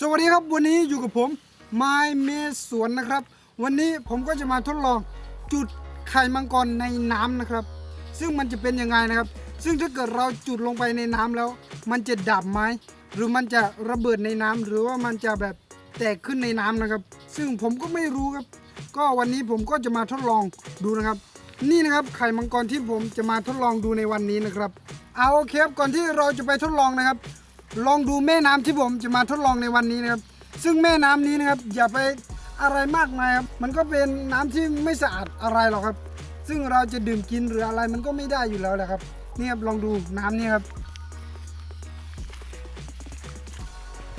สวัสดีครับวันนี้อยู่กับผมไม้เมสวนนะครับ วันนี้ผมก็จะมาทดลองจุดไข่มังกรในน้ำนะครับ ซึ่งมันจะเป็นยังไงนะครับ ซึ่งถ้าเกิดเราจุดลงไปในน้ำแล้ว มันจะดับไหมหรือมันจะระเบิดในน้ำหรือว่ามันจะแบบแตกขึ้นในน้ำนะครับ ซึ่งผมก็ไม่รู้ครับ ก็วันนี้ผมก็จะมาทดลองดูนะครับ นี่นะครับไข่มังกรที่ผมจะมาทดลองดูในวันนี้นะครับ เอาโอเคครับก่อนที่เราจะไปทดลองนะครับ ลองดูแม่น้ำที่ผมจะมาทดลองในวันนี้นะครับ ซึ่งแม่น้ำนี้นะครับอย่าไปอะไรมากมายครับ มันก็เป็นน้ำที่ไม่สะอาดอะไรหรอกครับ ซึ่งเราจะดื่มกินหรืออะไรมันก็ไม่ได้อยู่แล้วแหละครับ นี่ครับลองดูน้ำนี่ครับ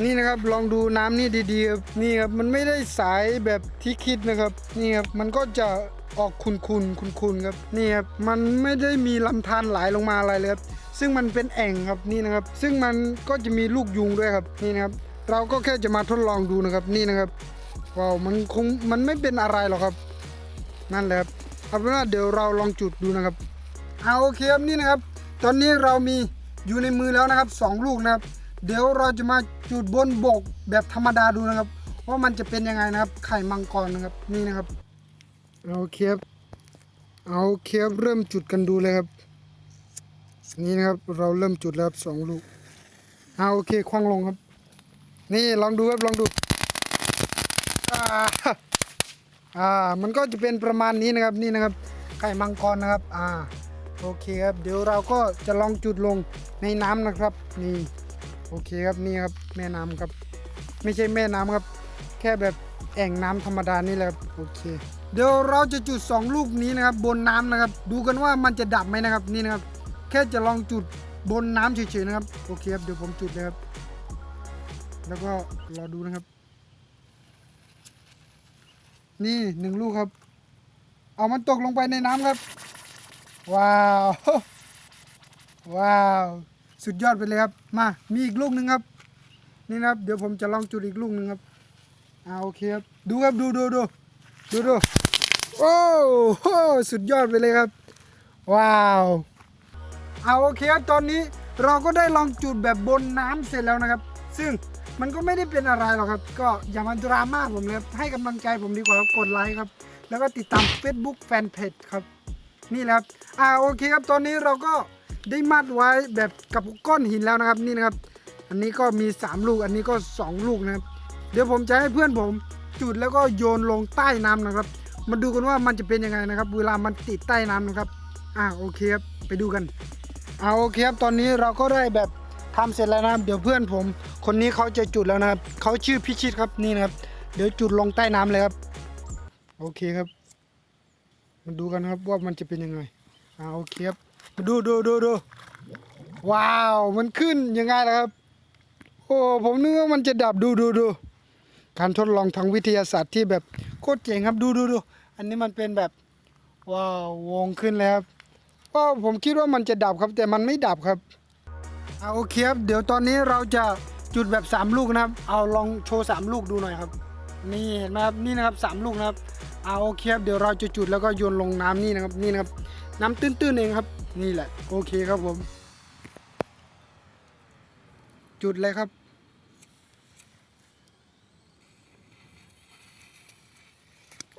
นี่นะครับลองดูน้ำนี่ดีๆครับนี่ครับมันไม่ได้ใสแบบที่คิดนะครับ นี่ครับมันก็จะ ออกคุนๆคุนๆครับนี่ครับมันไม่ได้มีลำธารไหลลงมาอะไรเลยครับซึ่งมันเป็นแอ่งครับนี่นะครับ ซึ่งมันก็จะมีลูกยุงด้วยครับนี่นะครับ เราก็แค่จะมาทดลองดูนะครับนี่นะครับว้าวมันคงมันไม่เป็นอะไรหรอกครับ นั่นแหละครับเอาเป็นว่าเดี๋ยวเราลองจุดดูนะครับเอาโอเคครับนี่นะครับ ตอนนี้เรามีอยู่ในมือแล้วนะครับสองลูกนะครับ เดี๋ยวเราจะมาจุดบนบกแบบธรรมดาดูนะครับว่ามันจะเป็นยังไงนะครับ ไข่มังกรนะครับนี่นะครับ เอาเคครับเอาเคครับเริ่มจุดกันดูเลยครับ นี่นะครับเราเริ่มจุดแล้วสองลูกเอาโอเคคว้างลงครับ นี่ลองดูครับลองดูอ่าอ่ามันก็จะเป็นประมาณนี้นะครับนี่นะครับ ไข่มังกรนะครับ อ่าโอเคครับเดี๋ยวเราก็จะลองจุดลงในน้ำนะครับ นี่โอเคครับนี่ครับแม่น้ำครับ ไม่ใช่แม่น้ำครับ แค่แบบแอ่งน้ำธรรมดานี่แหละโอเค เดี๋ยวเราจะจุดสองลูกนี้นะครับบนน้ำนะครับ ดูกันว่ามันจะดับไหมนะครับนี่นะครับ แค่จะลองจุดบนน้ำเฉยๆนะครับโอเคครับเดี๋ยวผมจุดเลยครับแล้วก็รอดูนะครับ นี่หนึ่งลูกครับ เอามันตกลงไปในน้ำครับ ว้าว ว้าว สุดยอดไปเลยครับ มามีอีกลูกหนึ่งครับ นี่นะครับ เดี๋ยวผมจะลองจุดอีกลูกหนึ่งครับอ่าโอเคครับ ดูครับดูดูดู ดูดูโอ้โหสุดยอดไปเลยครับ ว้าวเอาโอเคครับตอนนี้เราก็ได้ลองจุดแบบบนน้ำเสร็จแล้วนะครับ ซึ่งมันก็ไม่ได้เป็นอะไรหรอกครับ ก็อย่ามาดราม่าผมเลยให้กำลังใจผมดีกว่าครับกดไลค์ครับ แล้วก็ติดตาม Facebook Fanpage ครับ นี่แหละครับอ่าโอเคครับตอนนี้เราก็ได้มัดไว้แบบกับก้อนหินแล้วนะครับนี่นะครับ อันนี้ก็มี 3 ลูกอันนี้ก็ 2 ลูกนะครับ เดี๋ยวผมจะให้เพื่อนผม จุดแล้วก็โยนลงใต้น้ำนะครับ มาดูกันว่ามันจะเป็นยังไงนะครับ เวลามันติดใต้น้ำนะครับ อ่าโอเคครับไปดูกันเอาโอเคครับตอนนี้เราก็ได้แบบทำเสร็จแล้วนะครับ เดี๋ยวเพื่อนผม คนนี้เขาจะจุดแล้วนะครับเขาชื่อพิชิตครับนี่นะครับ เดี๋ยวจุดลงใต้น้ำเลยครับ โอเคครับ มาดูกันครับว่ามันจะเป็นยังไงอ่าโอเคครับมาดูดูดูดูว้าวมันขึ้นยังไงล่ะครับ โอ้ผมนึกว่ามันจะดับดูดูดู การทดลองทางวิทยาศาสตร์ที่แบบโคตรเจ๋งครับดูดูดูอันนี้มันเป็นแบบว้าววงขึ้นแล้วก็ผมคิดว่ามันจะดับครับ แต่มันไม่ดับครับเอาโอเคครับเดี๋ยวตอนนี้เราจะจุดแบบ 3 ลูกนะครับ เอาลองโชว์ 3 ลูกดูหน่อยครับ นี่เห็นไหมครับนี่นะครับสามลูกนะครับเอาโอเคครับเดี๋ยวเราจะจุดแล้วก็โยนลงน้ำนี่นะครับนี่นะครับ น้ำตื้นๆเองครับ นี่แหละ โอเคครับผม จุดเลยครับ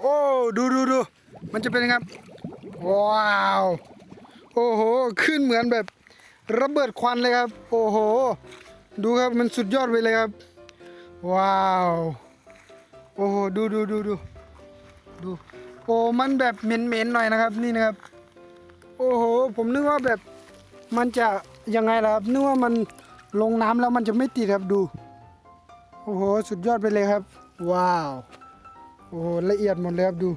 โอ้ ดูดูดูมันจะเป็นยังไงครับว้าวโอ้โหขึ้นเหมือนแบบระเบิดควันเลยครับ โอ้โห ดูครับมันสุดยอดไปเลยครับ ว้าวโอ้โหดูดูดูดูดูโอ้มันแบบเหม็นๆหน่อยนะครับนี่นะครับ โอ้โห ผมนึกว่าแบบมันจะยังไงล่ะครับนึกว่ามันลงน้ำแล้วมันจะไม่ติดครับดู โอ้โห สุดยอดไปเลยครับ ว้าว โอ้โหละเอียดหมดเลยครับดู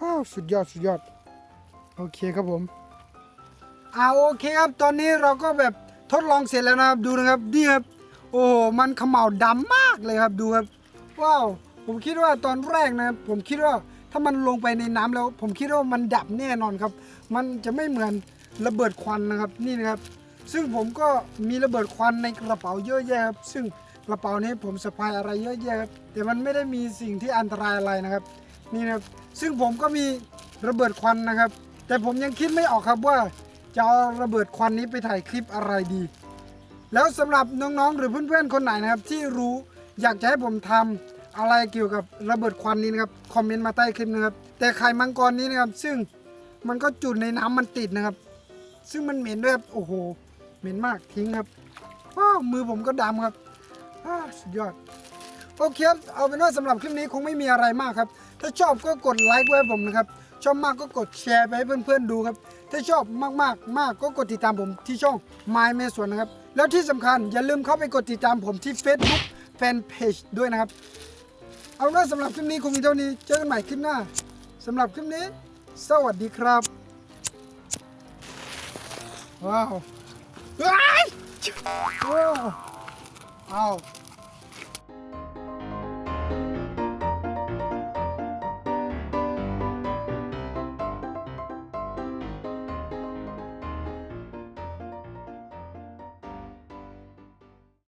ว้าวสุดยอดสุดยอด โอเคครับผม อ่าโอเคครับตอนนี้เราก็แบบทดลองเสร็จแล้วนะครับดูนะครับนี่ครับโอ้โหมันเขม่าดำมากเลยครับดูครับว้าวผมคิดว่าตอนแรกนะครับผมคิดว่าถ้ามันลงไปในน้ำแล้ว ผมคิดว่ามันดับแน่นอนครับ มันจะไม่เหมือนระเบิดควันนะครับนี่นะครับ ซึ่งผมก็มีระเบิดควันในกระเป๋าเยอะแยะครับซึ่ง กระเป๋านี้ผมสะพายอะไรเยอะแยะครับแต่มันไม่ได้มีสิ่งที่อันตรายอะไรนะครับนี่นะครับซึ่งผมก็มีระเบิดควันนะครับ แต่ผมยังคิดไม่ออกครับว่า จะเอาระเบิดควันนี้ไปถ่ายคลิปอะไรดี แล้วสำหรับน้องๆ หรือเพื่อนๆคนไหนนะครับ ที่รู้อยากจะให้ผมทำอะไรเกี่ยวกับระเบิดควันนี้นะครับคอมเมนต์มาใต้คลิปนะครับ แต่ไข่มังกรนี้นะครับ ซึ่งมันก็จุดในน้ำมันติดนะครับ ซึ่งมันเหม็นด้วยครับโอ้โห เหม็นมากทิ้งครับว้ามือผมก็ดำครับ สุดยอด โอเคครับ เอาเป็นว่าสำหรับคลิปนี้คงไม่มีอะไรมากครับ ถ้าชอบก็กดไลค์ไว้ผมนะครับ ชอบมากก็กดแชร์ไปให้เพื่อนๆดูครับ ถ้าชอบมากๆมากก็กดติดตามผมที่ช่อง My เมสวนนะครับ แล้วที่สำคัญอย่าลืมเข้าไปกดติดตามผมที่ Facebook Fanpage ด้วยนะครับ เอาละสำหรับคลิปนี้คงมีเท่านี้ เจอกันใหม่คลิปหน้าสำหรับคลิปนี้ สวัสดีครับ ว้าว ว้ายว้าวเอา